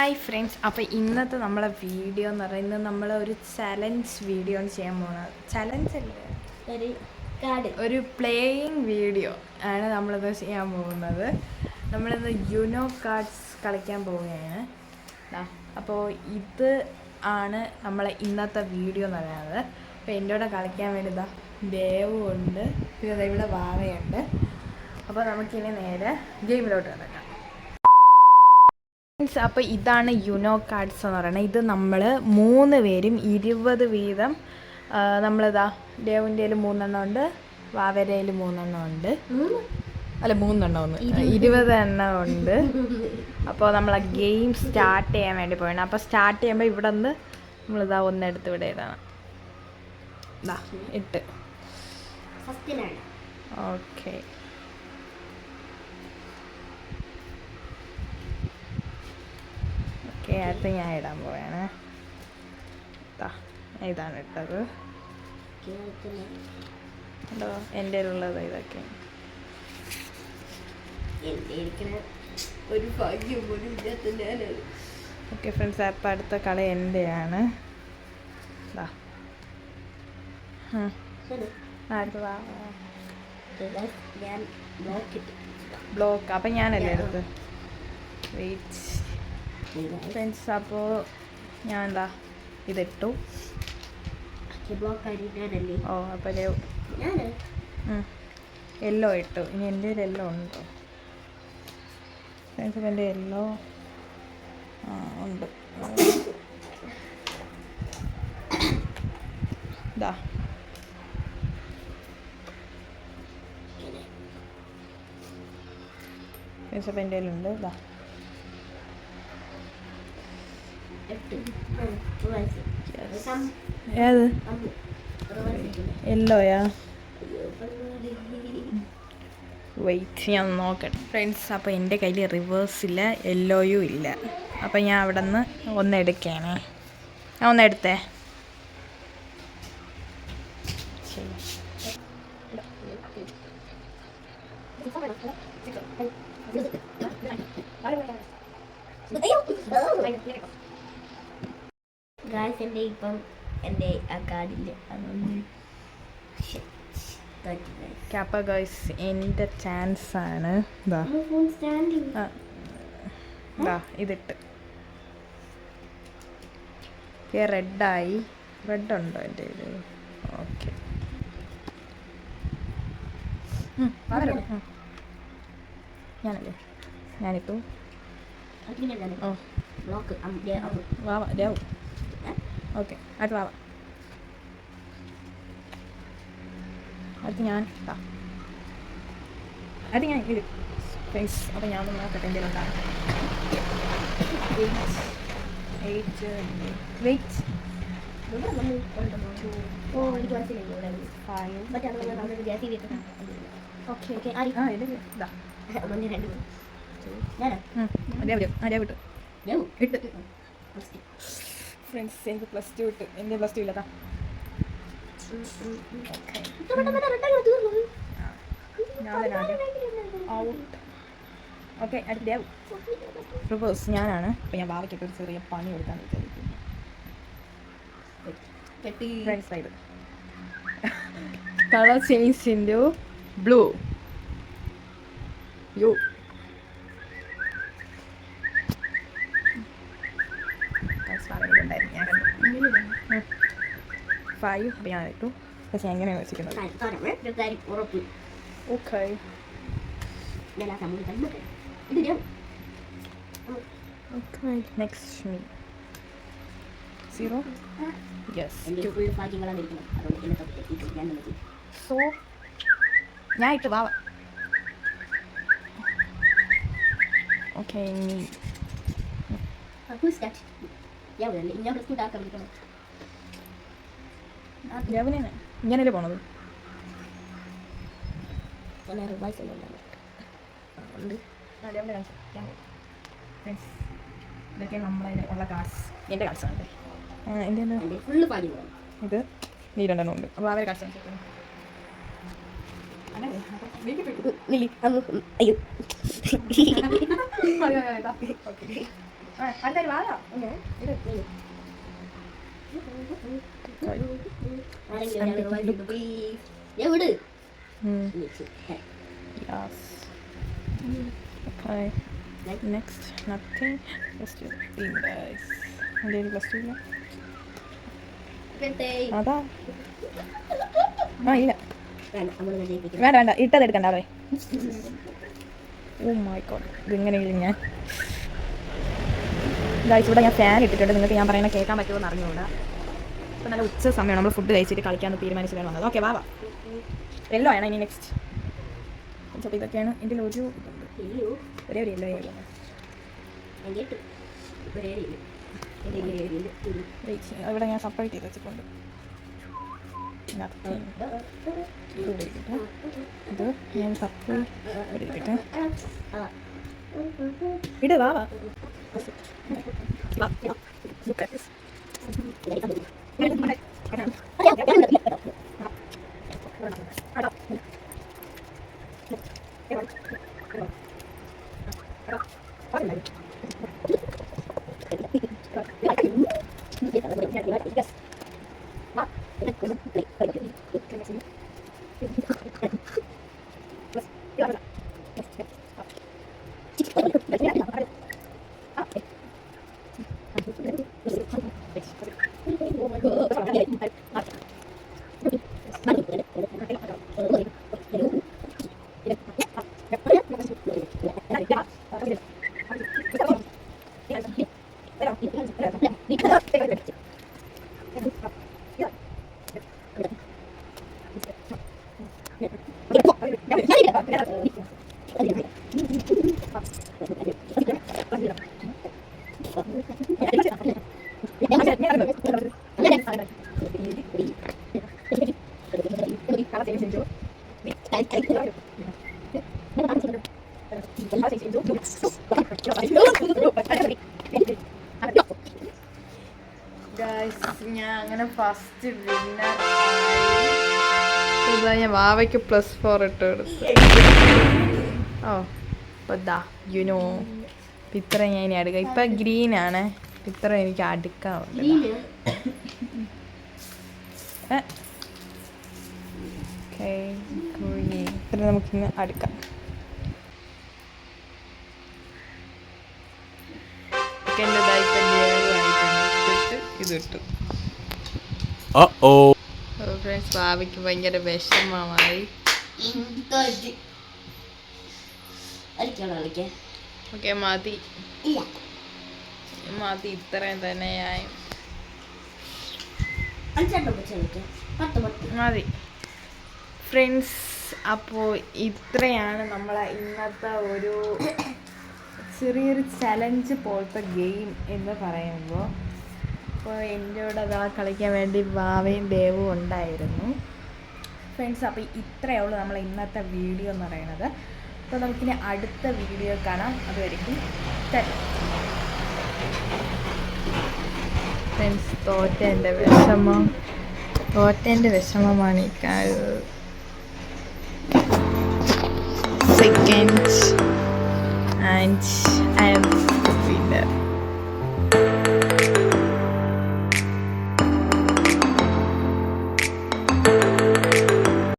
Hi friends അപ്പോൾ ഇന്നത്തെ നമ്മളെ വീഡിയോ എന്ന് പറയുന്നത് നമ്മൾ ഒരു ചലഞ്ച് വീഡിയോ ആണ് ചെയ്യാൻ പോകുന്നത് ചലഞ്ച് അല്ലേ? ഒരു കാർഡ് ഒരു പ്ലേയിങ് വീഡിയോ ആണ് നമ്മളിത് ചെയ്യാൻ പോകുന്നത്. നമ്മളിന്ന് യുനോ കാർഡ്സ് കളിക്കാൻ പോവുകയാണ്. അപ്പോൾ ഇത് ആണ് നമ്മളെ ഇന്നത്തെ വീഡിയോ എന്ന് പറയുന്നത്. അപ്പോൾ എന്റെ കൂടെ കളിക്കാൻ വേണ്ടി ദേവുണ്ട്. പിന്നെ ഇവിടെ വാവയുണ്ട്. അപ്പോൾ നമുക്കിനി നേരെ ഗെയിമിലോട്ട് കിടക്കാം. മീൻസ് അപ്പോൾ ഇതാണ് യുനോ കാർഡ്സ് എന്ന് പറയുന്നത്. ഇത് നമ്മൾ മൂന്ന് പേരും ഇരുപത് വീതം നമ്മളിതാ ദേവിന്റെ മൂന്നെണ്ണം ഉണ്ട് വാവരയിൽ മൂന്നെണ്ണം ഉണ്ട്. അല്ല മൂന്നെണ്ണം ഒന്ന്. ഇരുപത് എണ്ണം ഉണ്ട്. അപ്പോൾ നമ്മൾ ആ ഗെയിം സ്റ്റാർട്ട് ചെയ്യാൻ വേണ്ടി പോയാണ് അപ്പോൾ സ്റ്റാർട്ട് ചെയ്യുമ്പോൾ ഇവിടെ നിന്ന് നമ്മളിതാ ഒന്നെടുത്ത് ഇവിടെ ഇടണം. ഇതാ ഇട്ട്. ഓക്കെ ഓക്കെ അടുത്ത് ഞാൻ ഇടാൻ പോവാണ്. ഇതാണ് ഇട്ടത്. കണ്ടോ എന്റെ ഉള്ളത് ഇതൊക്കെ. ഒരു ഭാഗ്യം പോലും ഓക്കെ ഫ്രണ്ട്സ് അപ്പം അടുത്ത കളി എന്റെയാണ്. അടുത്തതാ ബ്ലോക്ക് അപ്പം ഞാനല്ലേ എടുത്ത് വെയിറ്റ് ഫ്രണ്ട്സ് അപ്പോൾ ഞാൻ എന്താ ഇതിട്ടു. ഓ അപ്പോൾ യെല്ലോ ഇട്ടു. ഇനി എന്റെ ഒരു യെല്ലോ ഉണ്ടോ. ഫ്രണ്ട്സ് എന്റെ യെല്ലോ ആ ഉണ്ട്. ഇതാ ഫ്രണ്ട്സ് അപ്പോൾ എന്റെ കയ്യിലുണ്ട് ഇതാ ഏത്? എല്ലോയാ യെല്ലോയാ വെയിറ്റ് ഞാൻ നോക്കട്ടെ. ഫ്രണ്ട്സ് അപ്പോൾ എന്റെ കയ്യിൽ റിവേഴ്സില്ല യെല്ലോയും ഇല്ല. അപ്പോൾ ഞാൻ അവിടെ നിന്ന് ഒന്ന് എടുക്കുകയാണ് ഞാൻ ഒന്ന് എടുത്തേ. ശരി ഗായ്സ് എന്റെ ഇപ്പം എന്റെ ആ കാർഡില്ല ഗൈസ് എന്റെ ചാൻസ് ആണ്. ഇതിട്ട്. റെഡായി റെഡ് ഉണ്ടോ എന്റെ ഇത് ഓക്കെ. ഞാനല്ലേ? ഞാനിട്ടു ഓ. വാവ ദേവ് ഓക്കെ അടുത്ത വാവ അടുത്ത് ഞാൻ താ അടുത്ത് ഞാൻ ഇത്. ഫേസ് അപ്പം ഞാൻ ഒന്ന് നോക്കട്ടെ എന്തെങ്കിലും ഉണ്ടാകും വെയിറ്റ് അത് ആ അതേ വിട്ടു അതേ ഞാൻ? ഇട്ട്. ഫ്രണ്ട്സ് എനിക്ക് പ്ലസ് ടു കിട്ടും എന്റെ പ്ലസ് ടു ഇല്ലതാ ഓക്കെ അടുത്ത റിവേഴ്സ് ഞാനാണ്. അപ്പോൾ ഞാൻ ബാബയ്ക്കൊക്കെ ഒരു ചെറിയ പണി കൊടുക്കാൻ വിചാരിക്കുന്നു. Colour change in blue you five അപ്പോൾ ഞാൻ ഇട്ടു പക്ഷെ എങ്ങനെയാണ് വെച്ചിരിക്കുന്നത് കാര്യം ഉറപ്പ് ഓക്കെ ഞാൻ ആ ഞാൻ ഇട്ട് വാവ ഓക്കെ ഇനി സ്റ്റാർട്ട് ഞാൻ ഇവിടെ ഞാൻ ഇവിടെ സ്കൂട്ട് ആക്കാൻ വിളിക്കണം ഇങ്ങനല്ലേ പോണത്? ഇതൊക്കെ നമ്മളതിൽ ഉള്ള കാർഡ്സ് എന്റെ എന്റെ ഫുള്ള് ഇത്? നീ രണ്ടെണ്ണം ഉണ്ട്. അപ്പോൾ അവരെ കാർഡ്സ് ലിലി അയ്യോ. അടുത്തൊരു വാഴ Okay. Next, nothing. Let's do thing, guys. എന്റെ പ്ലസ് ടു ഇല്ല അതാ ആ ഇല്ല വേണ്ട. വേണ്ട ഇട്ടത് എടുക്കണ്ട അതെ ഓ മൈ ഗോഡ് ഞാൻ ഇതായിട്ട് ഇവിടെ ഞാൻ ഫാൻ ഇട്ടിട്ടുണ്ട് നിങ്ങൾക്ക് ഞാൻ പറയുന്നത് കേൾക്കാൻ പറ്റുമോ എന്ന് അറിഞ്ഞുകൂടാ ഇപ്പം നല്ല ഉച്ച സമയം നമ്മൾ ഫുഡ് കഴിച്ചിട്ട് കളിക്കാമെന്ന് തീരുമാനിച്ചിട്ടാണ് വന്നത്. ഓക്കെ വാ എല്ലോ ആണ്? ഇനി നെക്സ്റ്റ് അപ്പോൾ ഇതൊക്കെയാണ് എന്റെ ഒരു ഒരേ ഒരു എല്ലോ യെല്ലോ ഞാൻ സെപ്പറേറ്റ് ചെയ്ത് വെച്ചിട്ടുണ്ട്. ഇത് ഞാൻ സെപ്പറേറ്റ് ഇട് വാ വാ. Thank you. അങ്ങനെ ഫസ്റ്റ് വിന്നർ ഞാൻ വാവയ്ക്ക് പ്ലസ് ഫോർ ഇട്ട് കൊടുത്തു ഓ അപ്പോൾ ദാ യുനോ പിത്ര ഞാൻ ഇനി അടുക്ക ഇപ്പം ഗ്രീൻ ആണ്. പിത്ര എനിക്ക് അടുക്കാവുണ്ട് ഇത്ര നമുക്കിന്ന് അടുക്കാം. ഇതിട്ടു. ഫ്രണ്ട്സ് ഭാവിക്ക് ഭയങ്കര വിഷമമായി. കളിക്കണോ കളിക്കാൻ? ഓക്കെ മതി. ഇല്ല. മതി. ഇത്രയും തന്നെ. മതി. ഫ്രണ്ട്സ് അപ്പോൾ ഇത്രയാണ് നമ്മളെ ഇന്നത്തെ ഒരു ചെറിയൊരു ചലഞ്ച് പോലത്തെ ഗെയിം എന്ന് പറയുമ്പോൾ. അപ്പോൾ എന്റെ കൂടെ അതാ കളിക്കാൻ വേണ്ടി വാവയും ദേവും ഉണ്ടായിരുന്നു. ഫ്രണ്ട്സ് അപ്പോൾ ഇത്രയേ ഉള്ളൂ നമ്മൾ ഇന്നത്തെ വീഡിയോ എന്ന് പറയുന്നത്. അപ്പോൾ നമുക്കിനി അടുത്ത വീഡിയോ കാണാം. അതുവരെയും ഫ്രണ്ട്സ് തോറ്റേന്റെ വിഷമം. തോറ്റേന്റെ വിഷമമാണ് ഈ കാണുന്നത് സെക്കൻഡ് ആൻഡ്